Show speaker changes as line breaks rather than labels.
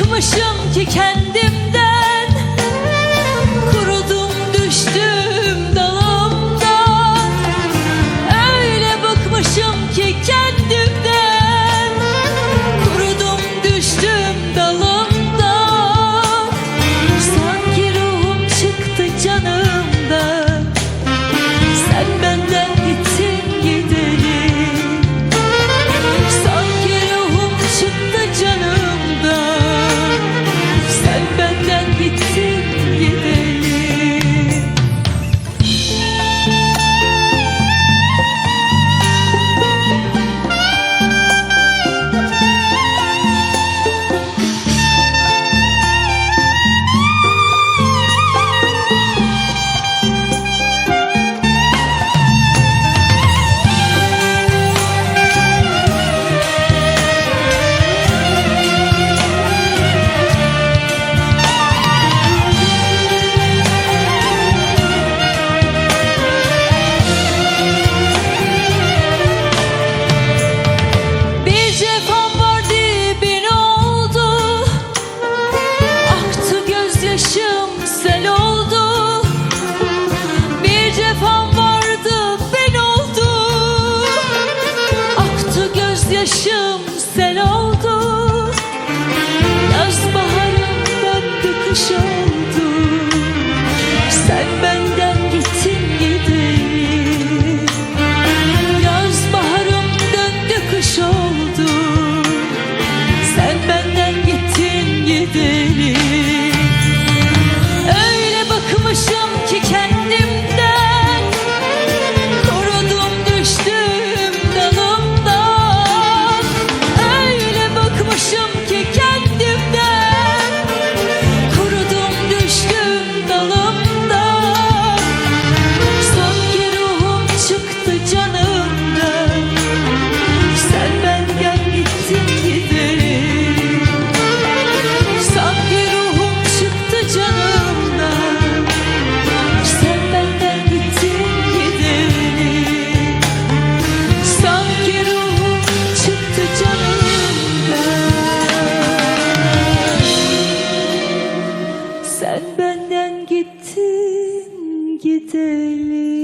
bırakmışım ki kendimde şefam vardı ben oldum. Aktı gözyaşım gidelim.